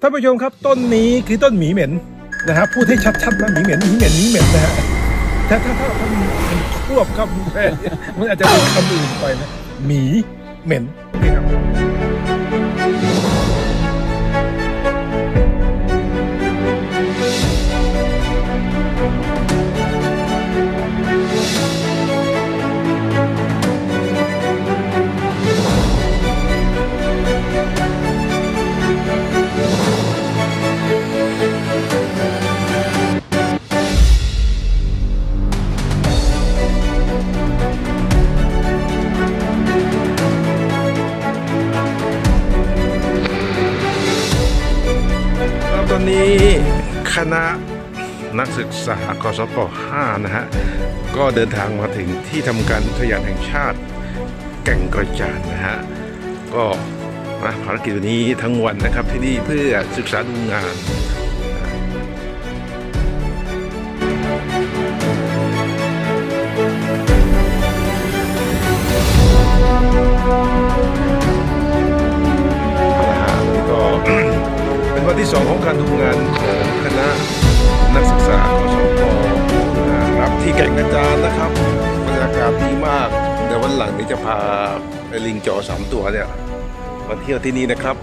ท่านผู้ชมครับต้นนี้คือต้นหมีเหม็นนะครับพูดให้ชัดๆนะหมีเหม็นหมีเหม็นหมีเหม็นนะฮะถ้าถ้าถ้าถ้ามันควบกับมันอาจจะเป็นคำอื่นไปนะหมีเหม็นนี่ครับ คณะนักศึกษากศป .5 นะฮะ ก็เดินทางมาถึงที่ทำการอุทยานแห่งชาติ แก่งกระจานนะฮะ ก็มาภารกิจวันนี้ทั้งวันนะครับที่นี่เพื่อศึกษาดูงานก็เป็นวันที่สองของการดูงาน ณะนักศึกษากศปนะครับที่แก่งอาจานนะครับบรรยากาศดีมากเดี๋ยววันหลังนี้จะพาไอลิงจอสามตัวเนี่ยมาเที่ยวที่นี่นะครับ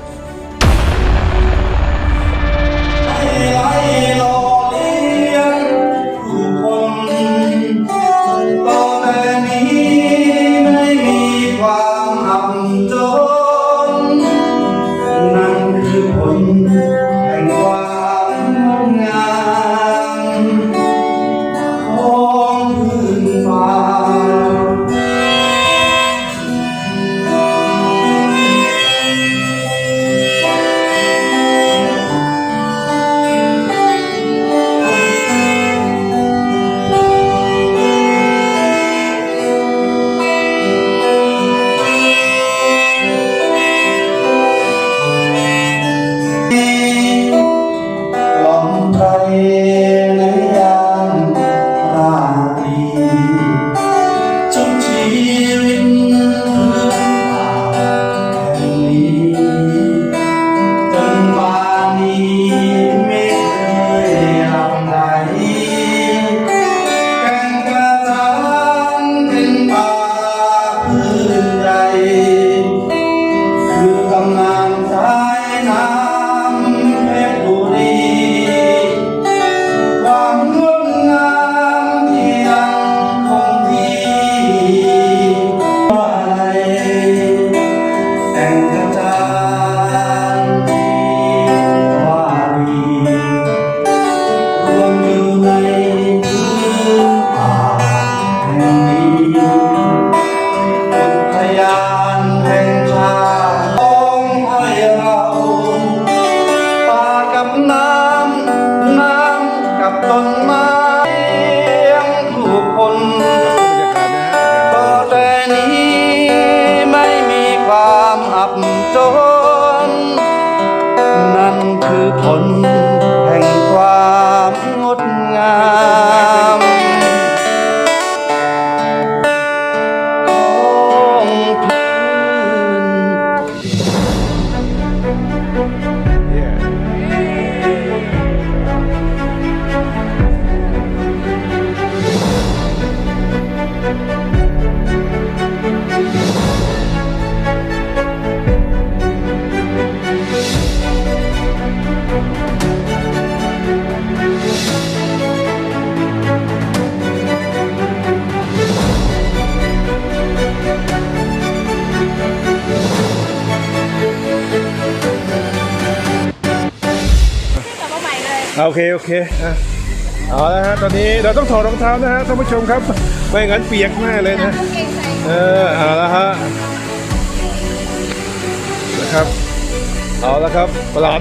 โอเคโอเคอะเอาละฮะตอนนี้เราต้องถอดรองเท้านะฮะท่านผู้ชมครับไม่งั้นเปียกแน่เลยนะกางเกงใส่เออเอาละฮะนะครับเอาละครับประหลาด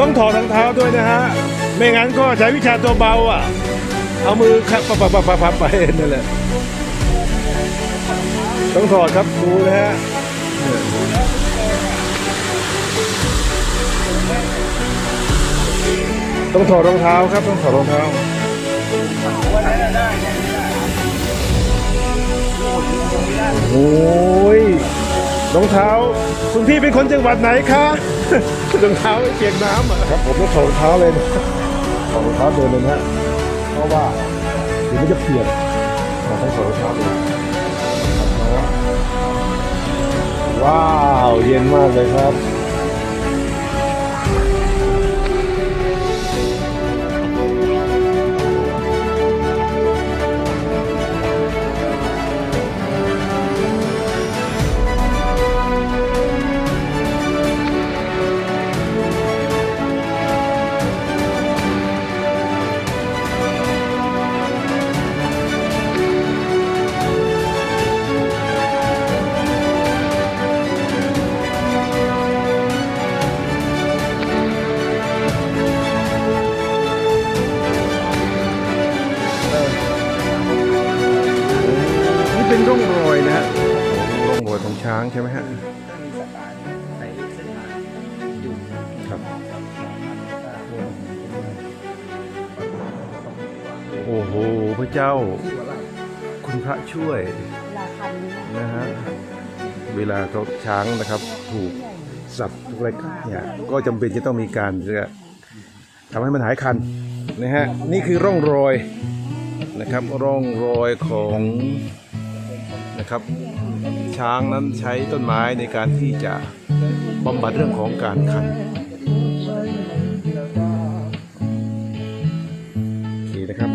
ต้องถอดรองเท้าด้วยนะฮะไม่งั้นก็ใช้วิชาตัวเบาอะ เอามือขับปับปับปับปับปับไปนั่นแหละต้องถอดครับดูนะฮะ ต้องถอดรองเท้าครับ ต้องถอดรองเท้าโอ้ยรองเท้า คุณพี่เป็นคนจังหวัดไหนคะรองเท้าเปียกน้ำอะครับผมต้องถอดรองเท้าเลยนะถอดรองเท้าเดินเลยนะฮะเพราะว่าเดี๋ยวมันจะเปียกเราต้องถอดรองเท้าเลยว้าว เย็นมากเลยครับ ร่องรอยของช้างใช่ไหมฮะครับ โอ้โห พระเจ้า คุณพระช่วยเวลาคันเนี่ยนะฮะ เวลาเขาช้างนะครับ ถูกสัตว์ทุกอะไรเนี่ยก็จำเป็นจะต้องมีการจะทำให้มันหายคันนะฮะ นี่คือร่องรอยนะครับ ร่องรอยของนะครับ ช้างนั้นใช้ต้นไม้ในการที่จะบำบัดเรื่องของการคันโอเคนะครับ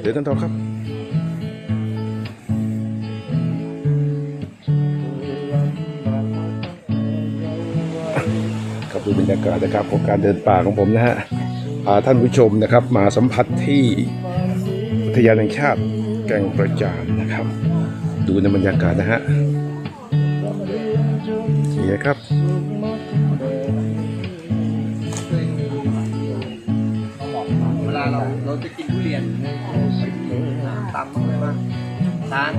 เดี๋ยวกันต่อครับครับดูบรรยากาศนะครับของการเดินป่าของผมนะฮะ พาท่านผู้ชมนะครับ มาสัมผัสที่อุทยานแห่งชาติแก่งกระจานนะครับ ดูในบรรยากาศนะฮะนี่นะครับเวลาเราเราจะกินทุเรียนตำอะไรบ้างร้าน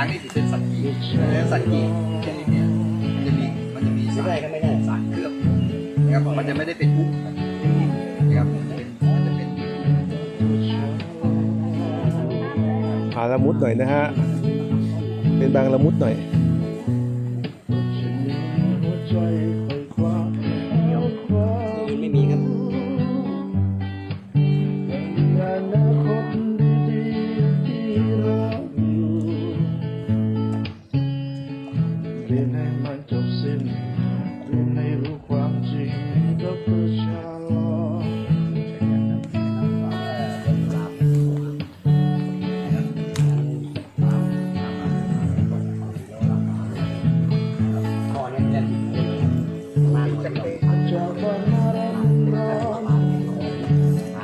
างนี่ถือเป็นสัตว์กีและสัตว์กีชนิดเนี้ยมันจะมีมันจะมีสารสารเคลือบนะครับมันจะไม่ได้เป็นปุ๊บนะครับมันจะเป็นมันจะเป็นพาละมุดหน่อยนะฮะเป็นบางละมุดหน่อย เรียนให้มันจบสิ้นเรียนให้รู้ความจริงก็เพื่อชาลอ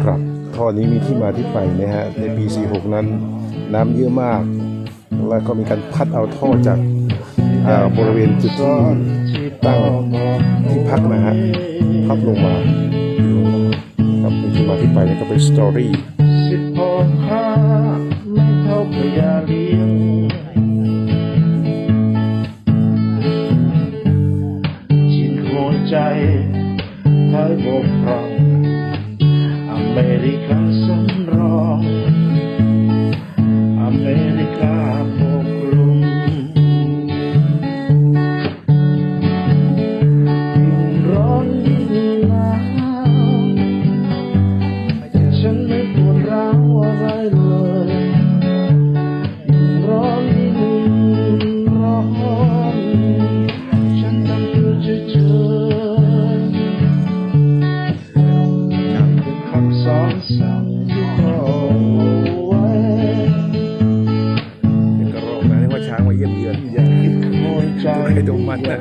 ครับท่อนี้มีที่มาที่ไปนะฮะในปี 46 นั้นน้ำเยอะมาก แล้วก็มีการพัดเอาท่อจาก บริเวณจุดที่ตั้งที่พักนะฮะพับลงมาครับมีที่มาที่ไปแล้วก็เป็นสตอรี่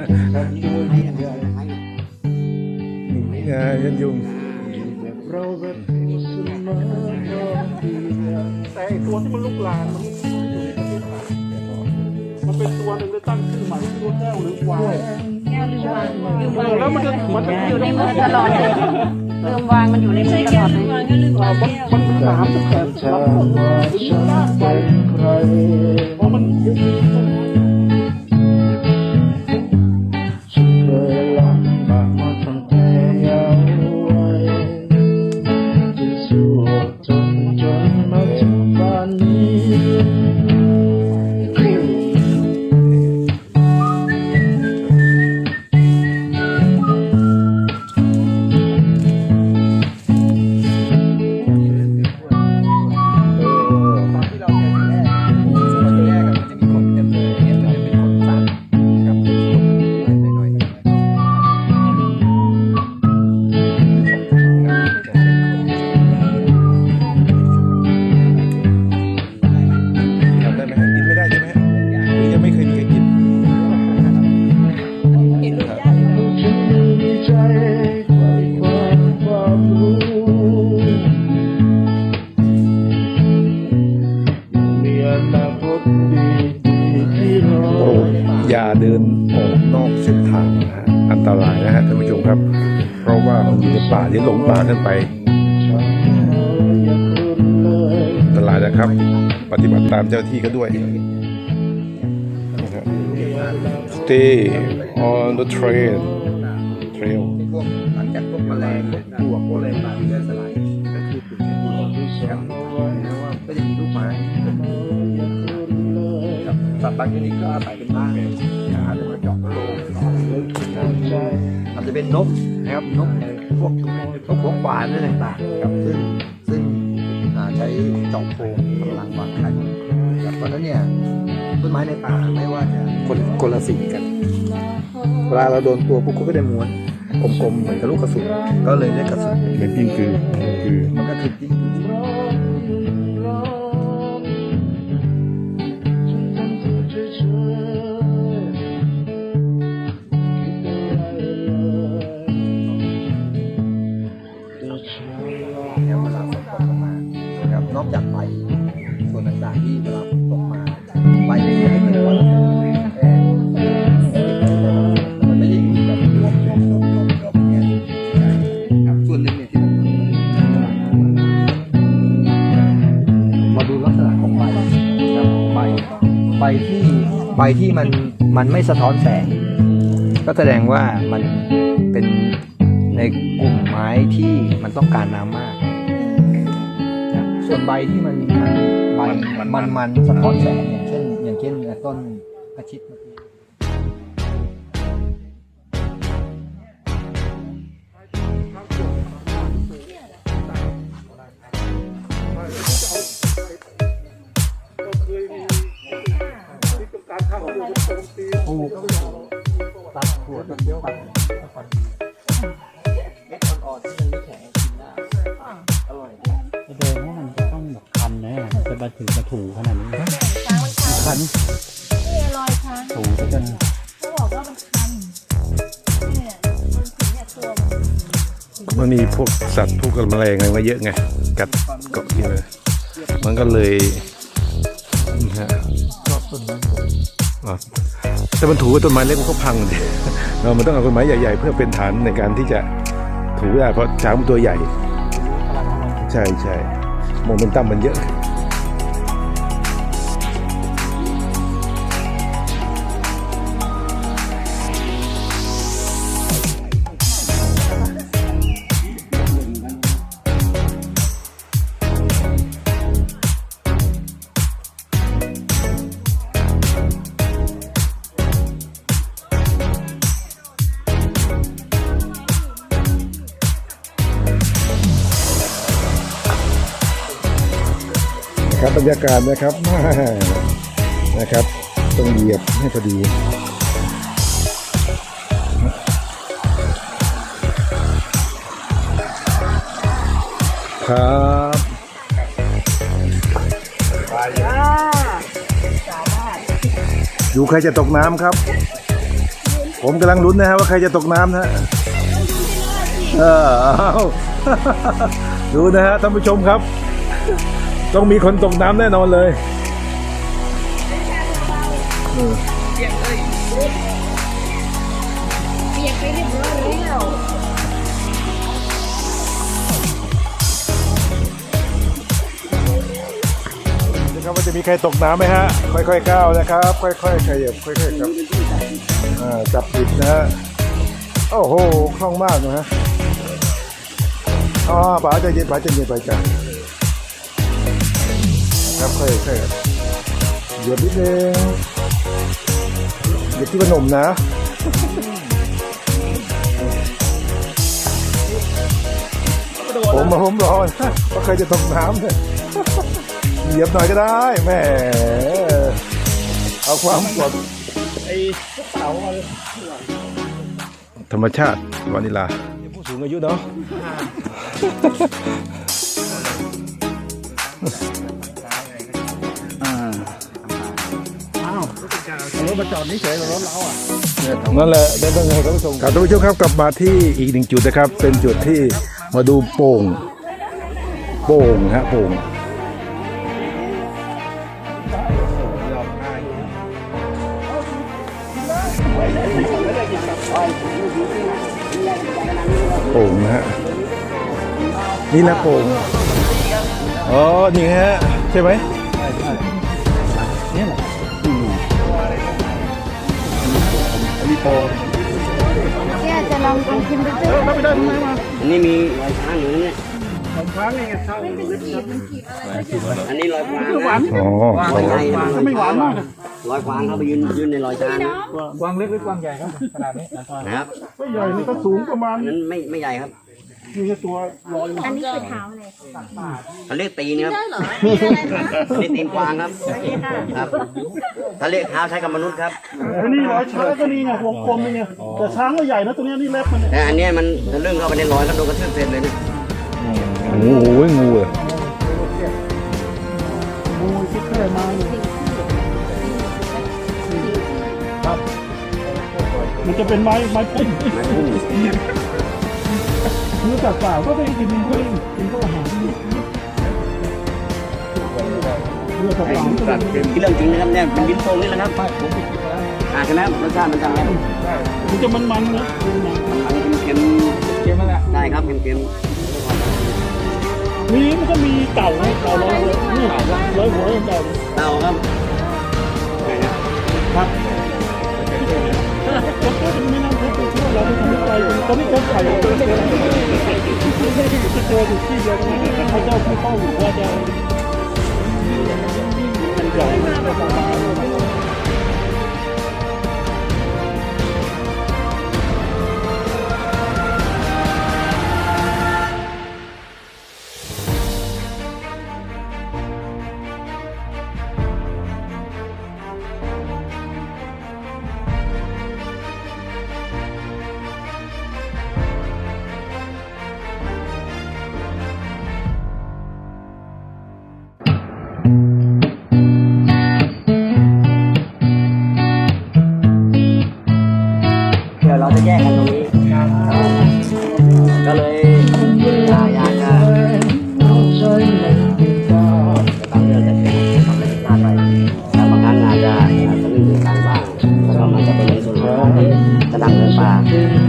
งมันนะทำตัวยิ่งใหญ่นี่ไงยันยุงแบบเราแบบนี้เสมอแต่ไอ้ตัวที่มันลุกลามมันมันเป็นตัวหนึ่งได้ตั้งชื่อใหม่ตัวแก้วหรือวายแก้วลืมวางลืมวางแล้วมันจะมันจะอยู่ในมือตลอดเลยลืมวางมันอยู่ในมือตลอดเลยอ่ามันมันสามสิบแปดชั้นว่าฉันเป็นใครเพราะมันฉัน หรือหลงป่าขึ้นไปอันตรายนะครับ ปฏิบัติตามเจ้าที่ก็ด้วยนะครับ Stay on the train trail พวกหลังจากพวกแมลงพวกพวกอะไรมาเลื่อนสลายก็คือจุดที่พูดครับแล้วว่าก็จะมีลูกไม้ครั บสัตว์บางชนิดก็อาศัยเป็นบ้านอาจจะมาเจาะโลอาจจะเป็นนกนะครับนกพวกนกหัวขวานอะไรต่างๆครับซึ่งซึ่งอ่าใช้เจาะโพรงกำลังวางไข่ครับเพราะฉะนั้นเนี่ยต้นไม้ในป่าไม่ว่าจะคนคนละสีกันเวลาเราโดนตัวปุ๊บเขาก็ได้ม้วนกลมๆเหมือนกับลูกกระสุนก็เลยเรียกกระสุนเป็นกิ้งกือ คือมันก็คือจิ้งจก ที่มันมันไม่สะท้อนแสง ก็แสดงว่ามันเป็นในกลุ่มไม้ที่มันต้องการน้ำมาก ส่วนใบที่มันใบมันมันสะท้อนแสงอย่างเช่น อย่างเช่นต้นอาชิตเมื่อกี้ ตัดหัวตัดเดียวตัดตัดเม็ดอ่อนๆที่มันไม่แข็งกินได้อร่อยดีแสดงว่ามันจะต้องแบบคันแน่จะมาถึงมาถูขนาดนี้คันนี่รอยช้างถูซะจนเขาบอกว่ามันคันเนี่ยมันถึงเนี่ยตัวมันมันมีพวกสัตว์พวกกระแมลงอะไรมาเยอะไงกัดเกาะเลยมันก็เลยนะฮะชอบต้นไม้อ๋อ แต่มันถูกับต้นไม้เล็กมันก็พังเลยเรามันต้องเอาต้นไม้ใหญ่ ๆ เพื่อเป็นฐานในการที่จะถูได้เพราะช้างมันตัวใหญ่ ใช่ใช่โมเมนตัมมันเยอะ บรรยากาศนะครับนะครับ ต้องเหยียบให้พอดีครับอยู่ใครจะตกน้ำครับ ผมกำลังลุ้นนะฮะว่าใครจะตกน้ำนะเออดูนะฮะท่านผู้ชมครับ ต้องมีคนตกน้ำแน่นอนเลยเปียกไปเรียบร้อยแล้วนะครับว่าจะมีใครตกน้ำไหมฮะ ค่อยๆก้าวนะครับ ค่อยๆขยับค่อยๆครับจับผิดนะฮะโอ้โหคล่องมากนะฮะอ๋อป๋าใจเย็นป๋าใจเย็นไปจ้ะ ครับค่อยๆครับหยียบนิดนึงหยียบที่ขนมนะผมมาผมรอนะว่าใครจะตกน้ำเนี่ยเหยียบหน่อยก็ได้แหมเอาความสดไอ้เสาธรรมชาติวานิลาผู้สูงอายุเนาะ รถมาจอดนี่เฉยรถเราอะนั่นแหละได้ต้องไงครับผู้ชมครับท่านผู้ชมครับกลับมาที่อีกหนึ่งจุดนะครับ เป็นจุดที่มาดูโป่ง โป่งฮะโป่งโป่งนะฮะนี่นะโป่งอ๋อนี่ฮะใช่ไหมเนี่แหละ เนี่ยจะลองลองชิมดูสิอันนี้มีรอยช้างอยู่นะเนี่ยอันนี้รอยกวางนะอ๋อรอยใหญ่ไม่หวานมากรอยกวางเขาไปยืนยืนในรอยช้างนะกวางเล็กหรือกวางใหญ่ครับขนาดนี้นะครับไม่ใหญ่นี่ก็สูงประมาณนั้นไม่ไม่ใหญ่ครับ มีแค่ตัวลอยอันนี้คือเท้าเลยเขาเรียกตีนครับนี่ตีนกวางครับครับถ้าเรียกเท้าใช้กับมนุษย์ครับอันนี้ร้อยช้างก็นี่ไงวงกลมนี่ไงแต่ช้างก็ใหญ่นะตัวเนี้ยนี่เล็บมันเนี่ยแต่อันเนี้ยมันถ้าเรื่องเข้าไปในรอยก็โดนกระทืบเสร็จเลยนะโอ้โหงูเหรองูที่เคยมาเนี่ยครับมันจะเป็นไม้ไม้พุ่มไม้พุ่ม มือจับเปล่าก็ไปกินเพื่อนกินพวกอาหารเรือจับเปล่ามันจะเป็นเรื่องจริงนะครับเนี่ยเป็นลิ้นโป่งนี่แหละครับอ่าใช่ไหมรสชาติมันจะอะไรมันจะมันๆนะมันเค็มเค็มได้ครับเค็มมีมันก็มีเต่าไงเต่าร้อยหัวนี่ร้อยหัวเต่าๆเต่าครับไหนะครับ เป็ไม่ทำเพชรที่เราไปทำอะไรตอนนี้เขาไข่จะเจออยู่ที่เดียวกันเขาเจ้าผู้เข้าหรือว่าจะ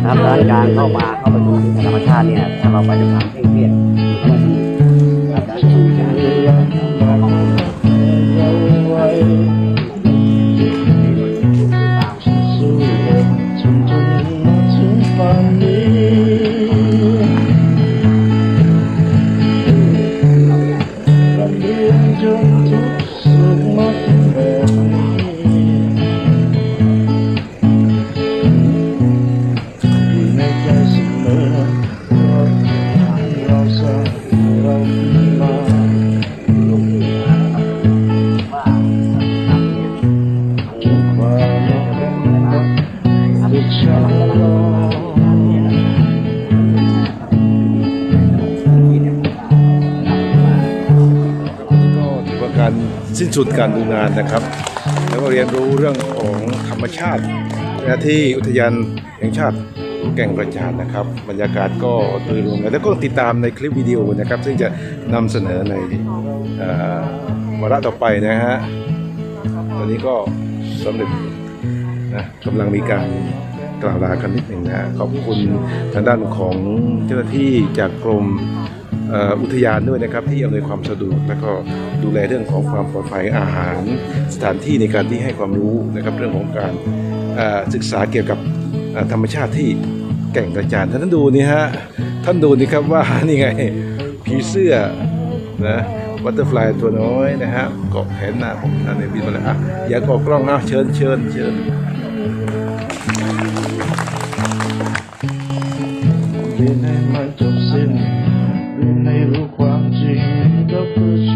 นะครับดังนั้นการเข้ามาเข้าไปดูธรรมชาติเนี่ยถ้าเราไปด้วยความเคร่งเครียด ก็ถือว่าการสิ้นสุดการดูงานนะครับ แล้วก็เรียนรู้เรื่องของธรรมชาติและที่อุทยานแห่งชาติแก่งกระจานนะครับ บรรยากาศก็โดยรวมแล้วก็ติดตามในคลิปวิดีโอนะครับ ซึ่งจะนำเสนอในวาระต่อไปนะฮะตอนนี้ก็สำเร็จนะกำลังมีการ กล่าวลากันนิดหนึ่งนะขอบคุณทางด้านของเจ้าหน้าที่จากกรมอุทยานด้วยนะครับที่อำนวยความสะดวก แล้วก็ดูแลเรื่องของความปลอดภัยอาหาร สถานที่ในการที่ให้ความรู้นะครับเรื่องของการศึกษาเกี่ยวกับธรรมชาติที่แก่งกระจานท่านดูนี่ฮะท่านดูนี่ครับว่านี่ไงผีเสื้อนะบัตเตอร์ฟลายตัวน้อยนะฮะเกาะแขนหน้าผมอันนี้บินมาเลยอะอย่าเกาะกล้องนะเชิญเชิญเชิญ เรียนให้มันจบสิ้นเรียนให้รู้ความจริงก็เพื่อชาลอ